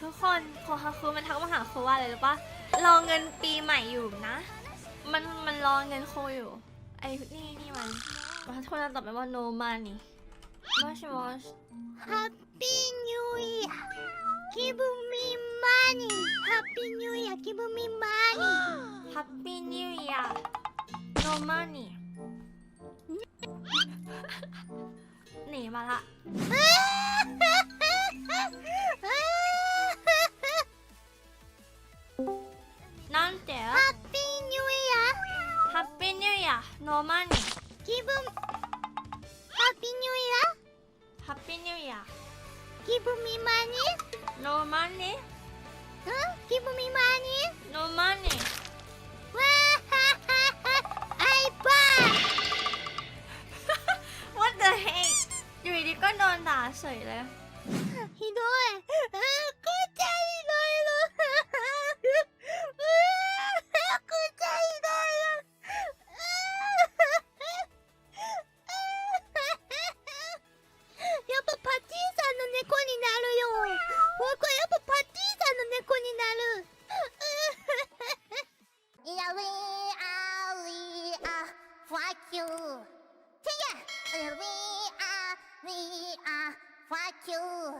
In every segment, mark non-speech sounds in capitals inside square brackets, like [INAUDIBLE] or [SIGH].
ทุกคนโคฮาคุมันทักมาหาโคว่าอะไรรู้ปะรอเงินปีใหม่อยู่นะ มันมันรอเงินโคอยู่ ไอ้นี่นี่มันมันทุกคนจะตอบไปว่า no money มอชมอช Happy New Year Give me money Happy New Year Give me money Happy New Year no money หนีมาละ นั่นเจ๋อ Happy New Year Happy New Year no money Give Happy New Year Happy New Year Give me money no money huh? Give me money no money ไอ้บ้า [LAUGHS] What the heck อยู่ดีๆก็โดนด่าเฉยเลย ひどいあ you. Yeah, uh, we are, we are, fuck you.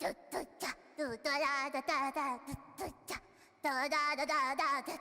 Do do da do da da da da do da da da da da da.